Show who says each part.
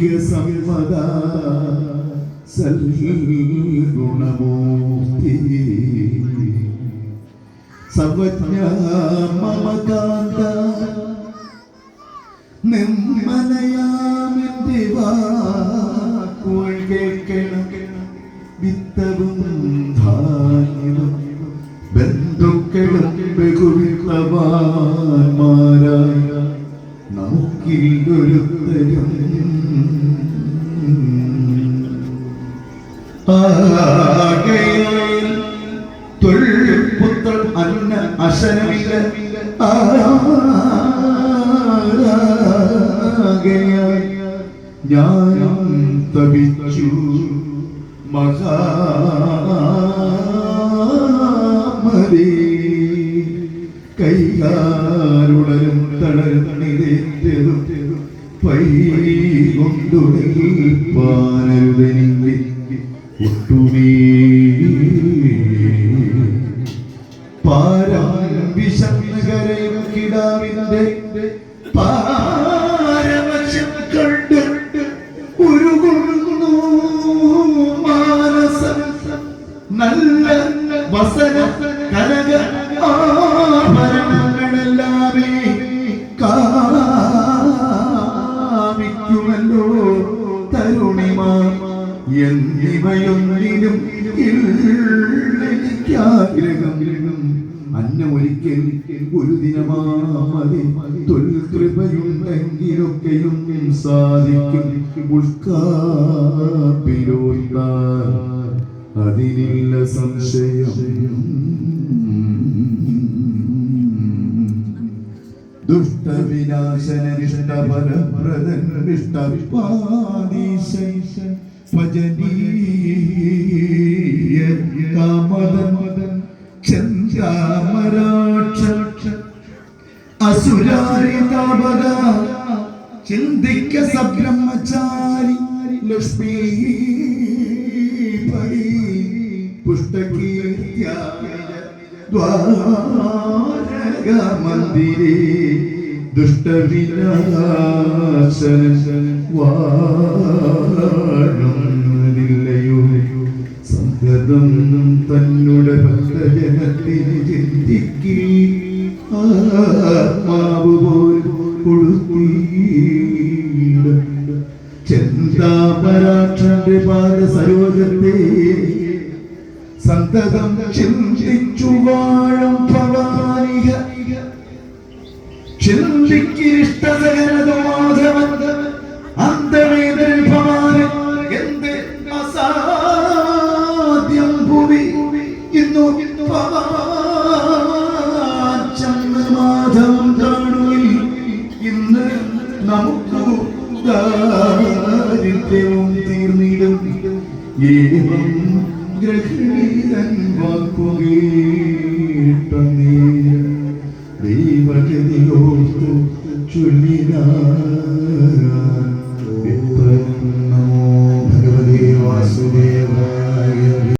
Speaker 1: സാമൂഹിക സമ്മത സൽഗുണമൂർത്തി സർവജ്ഞ മമകാന്ത നിമ്മലയാമെന്റെ വാക്കുകൾ കേൾക്കണം വിത്തവും ധാന്യവും ബന്ധുക്കളും ബഹുവിത്തവാന്മാരായ ആകയാൽ തൊഴിൽപുത്രൻ അന്ന അശനമില്ല ആകയാൽ ഞാനും തപിച്ചു. മഹാമതി കൈകാലുടരും തളർന്നിരേറ്റതും പൈ കൊണ്ടു പാനരുതെനിക്ക് ഒട്ടുമേ പാരാവിശകരയും കിടാവിന്റെ പാരവശം കണ്ട് ഉരുകുന്നു മാനസം. നല്ല വസന കനക ആഭരണങ്ങളെല്ലാമേ എന്നിവയൊന്നിലും ഇല്ലാഗ്രഹം അന്നമൊരിക്കൽ ഒരു ദിനമാമതി തൊൽകൃപയുണ്ടെങ്കിലൊക്കെയും സാധിക്കും. ഉൾക്കാപ്പിലോത്ത അതിനില്ല സംശയം. ദുഷ്ടവിനാശനിഷ്ടപരപ്രദൻ ഇഷ്ടപാദീശൻ ഭജനീയ കാമദൻ ചന്ദ്രാമരാക്ഷ അസുരാരി താപക ചിന്തിക്ക സബ്രഹ്മചാരി ലക്ഷ്മി പുഷ്ടകീർത്യ ദ്വാരക മന്ദിരേ ദുഷ്ടവിനാശന വാഴുന്നില്ലയോ സംഗതം തന്നുടെ ഭക്തജനത്തിന് ചിന്തിക്കി ആത്മാവ് പോൽ കൊളുത്തിയിടുണ്ട് ചെന്താപരാക്ഷന്റെ പാദ സരോജത്തെ സന്തതം ചിന്തിച്ചു വാഴം ഭവാനിക ചിന്തിക്കിഷ്ടസകരത മാധവൻ ഭൂമി ഇന്നു തീർന്നിടും. ഗ്രഹീതൻ വാക്കുകേട്ട